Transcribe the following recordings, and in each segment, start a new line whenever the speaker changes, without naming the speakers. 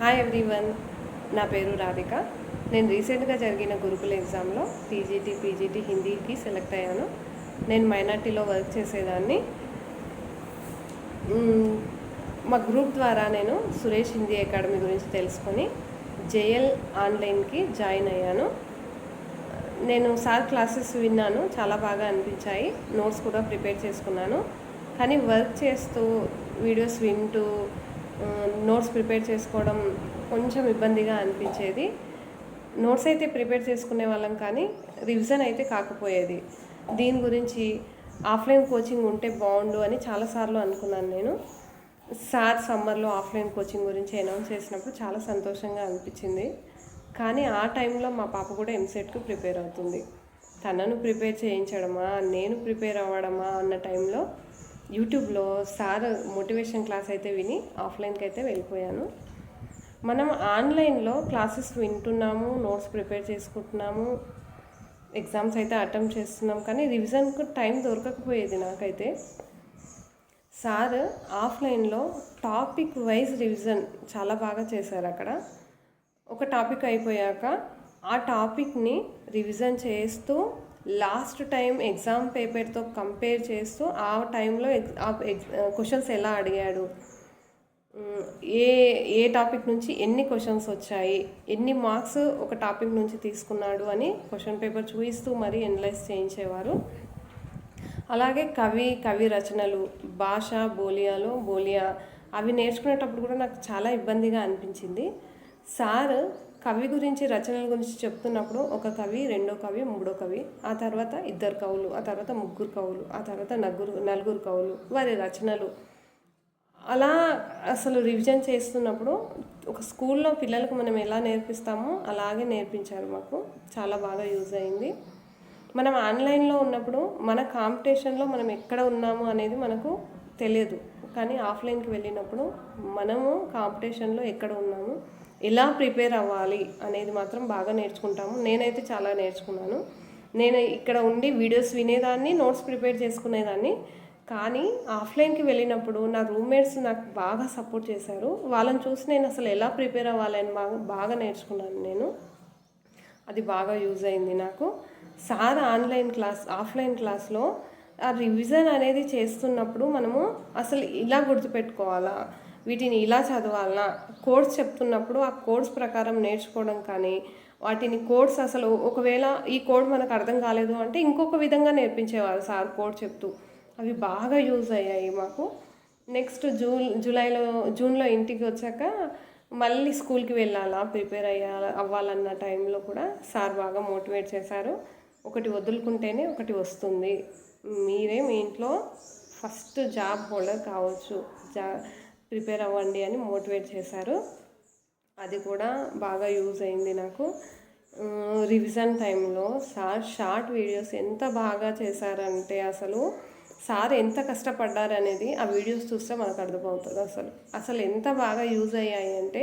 Hi everyone నా పేరు రాధిక. నేను రీసెంట్గా జరిగిన గురుకుల ఎగ్జామ్లో టీజీటీ పీజీటీ హిందీకి సెలెక్ట్ అయ్యాను. నేను మైనార్టీలో వర్క్ చేసేదాన్ని. మా గ్రూప్ ద్వారా నేను సురేష్ హిందీ అకాడమీ గురించి తెలుసుకొని జేఎల్ ఆన్లైన్కి జాయిన్ అయ్యాను. నేను సార్ క్లాసెస్ విన్నాను. చాలా బాగా అనిపించాయి. నోట్స్ కూడా ప్రిపేర్ చేసుకున్నాను. కానీ వర్క్ చేస్తూ వీడియోస్ వింటూ నోట్స్ ప్రిపేర్ చేసుకోవడం కొంచెం ఇబ్బందిగా అనిపించేది. నోట్స్ అయితే ప్రిపేర్ చేసుకునే వాళ్ళం కానీ రివిజన్ అయితే కాకపోయేది. దీని గురించి ఆఫ్లైన్ కోచింగ్ ఉంటే బాగుండు అని చాలాసార్లు అనుకున్నాను నేను. సార్ సమ్మర్లో ఆఫ్లైన్ కోచింగ్ గురించి అనౌన్స్ చేసినప్పుడు చాలా సంతోషంగా అనిపించింది. కానీ ఆ టైంలో మా పాప కూడా ఎంసెట్కు ప్రిపేర్ అవుతుంది. తనను ప్రిపేర్ చేయించడమా నేను ప్రిపేర్ అవ్వడమా అన్న టైంలో యూట్యూబ్లో సార్ మోటివేషన్ క్లాస్ అయితే విని ఆఫ్లైన్కి అయితే వెళ్ళిపోయాను. మనం ఆన్లైన్లో క్లాసెస్ వింటున్నాము నోట్స్ ప్రిపేర్ చేసుకుంటున్నాము ఎగ్జామ్స్ అయితే అటెంప్ట్ చేస్తున్నాం కానీ రివిజన్కు టైం దొరకకపోయేది నాకైతే. సార్ ఆఫ్లైన్లో టాపిక్ వైజ్ రివిజన్ చాలా బాగా చేశారు అక్కడ. ఒక టాపిక్ అయిపోయాక ఆ టాపిక్ని రివిజన్ చేస్తూ లాస్ట్ టైం ఎగ్జామ్ పేపర్తో కంపేర్ చేస్తూ ఆ టైంలో ఎగ్ ఆ క్వశ్చన్స్ ఎలా అడిగాడు? ఏ ఏ టాపిక్ నుంచి ఎన్ని క్వశ్చన్స్ వచ్చాయి? ఎన్ని మార్క్స్ ఒక టాపిక్ నుంచి తీసుకున్నాడు అని క్వశ్చన్ పేపర్ చూపిస్తూ మరీ ఎనలైజ్ చేయించేవారు. అలాగే కవి కవి రచనలు భాష బోలియాలో బోలియా అవి నేర్చుకునేటప్పుడు కూడా నాకు చాలా ఇబ్బందిగా అనిపించింది. సార్ కవి గురించి రచనల గురించి చెప్తున్నప్పుడు ఒక కవి రెండో కవి మూడో కవి ఆ తర్వాత ఇద్దరు కవులు ఆ తర్వాత ముగ్గురు కవులు ఆ తర్వాత నలుగురు నలుగురు కవులు వారి రచనలు. అలా అసలు రివిజన్ చేస్తున్నప్పుడు ఒక స్కూల్లో పిల్లలకు మనం ఎలా నేర్పిస్తామో అలాగే నేర్పించారు మాకు. చాలా బాగా యూజ్ అయింది. మనం ఆన్లైన్లో ఉన్నప్పుడు మన కాంపిటీషన్లో మనం ఎక్కడ ఉన్నాము అనేది మనకు తెలియదు. కానీ ఆఫ్లైన్కి వెళ్ళినప్పుడు మనము కాంపిటీషన్లో ఎక్కడ ఉన్నాము ఎలా ప్రిపేర్ అవ్వాలి అనేది మాత్రం బాగా నేర్చుకుంటాము. నేనైతే చాలా నేర్చుకున్నాను. నేను ఇక్కడ ఉండి వీడియోస్ వినేదాన్ని నోట్స్ ప్రిపేర్ చేసుకునేదాన్ని. కానీ ఆఫ్లైన్కి వెళ్ళినప్పుడు నా రూమ్మేట్స్ నాకు బాగా సపోర్ట్ చేశారు. వాళ్ళని చూసి నేను అసలు ఎలా ప్రిపేర్ అవ్వాలని బాగా బాగా నేర్చుకున్నాను నేను. అది బాగా యూజ్ అయింది నాకు. సార్ ఆన్లైన్ క్లాస్ ఆఫ్లైన్ క్లాస్లో ఆ రివిజన్ అనేది చేస్తున్నప్పుడు మనము అసలు ఇలా గుర్తుపెట్టుకోవాలా? వీటిని ఇలా చదవాలనా కోడ్స్ చెప్తున్నప్పుడు ఆ కోడ్స్ ప్రకారం నేర్చుకోవడం కానీ వాటిని కోడ్స్ అసలు ఒకవేళ ఈ కోడ్ మనకు అర్థం కాలేదు అంటే ఇంకొక విధంగా నేర్పించేవారు సార్ కోడ్ చెప్తూ. అవి బాగా యూజ్ అయ్యాయి మాకు. నెక్స్ట్ జూన్ జూలైలో జూన్లో ఇంటికి వచ్చాక మళ్ళీ స్కూల్కి వెళ్ళాలా ప్రిపేర్ అయ్యాలా అవ్వాలన్న టైంలో కూడా సార్ బాగా మోటివేట్ చేశారు. ఒకటి వదులుకుంటేనే ఒకటి వస్తుంది. మీరే మీ ఇంట్లో ఫస్ట్ జాబ్ హోల్డర్ కావచ్చు. జా ప్రిపేర్ అవ్వండి అని మోటివేట్ చేశారు. అది కూడా బాగా యూజ్ అయింది నాకు. రివిజన్ టైంలో సార్ షార్ట్ వీడియోస్ ఎంత బాగా చేశారంటే అసలు సార్ ఎంత కష్టపడ్డారనేది ఆ వీడియోస్ చూస్తే మనకు అర్థమవుతుంది అసలు. అసలు ఎంత బాగా యూజ్ అయ్యాయి అంటే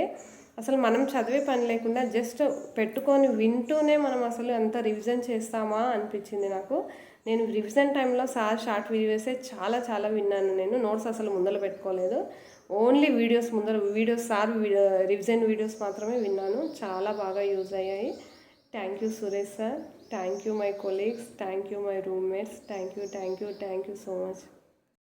అసలు మనం చదివే పని లేకుండా జస్ట్ పెట్టుకొని వింటూనే మనం అసలు ఎంత రివిజన్ చేస్తామా అనిపించింది నాకు. నేను రివిజన్ టైంలో సార్ షార్ట్ వీడియోసే చాలా చాలా విన్నాను. నేను నోట్స్ అసలు ముందర పెట్టుకోలేదు. ఓన్లీ వీడియోస్ ముందర వీడియోస్ సార్ రివిజన్ వీడియోస్ మాత్రమే విన్నాను. చాలా బాగా యూజ్ అయ్యాయి. Thank you Suresh sir. Thank you my colleagues. Thank you my roommates. Thank you thank you thank you so much.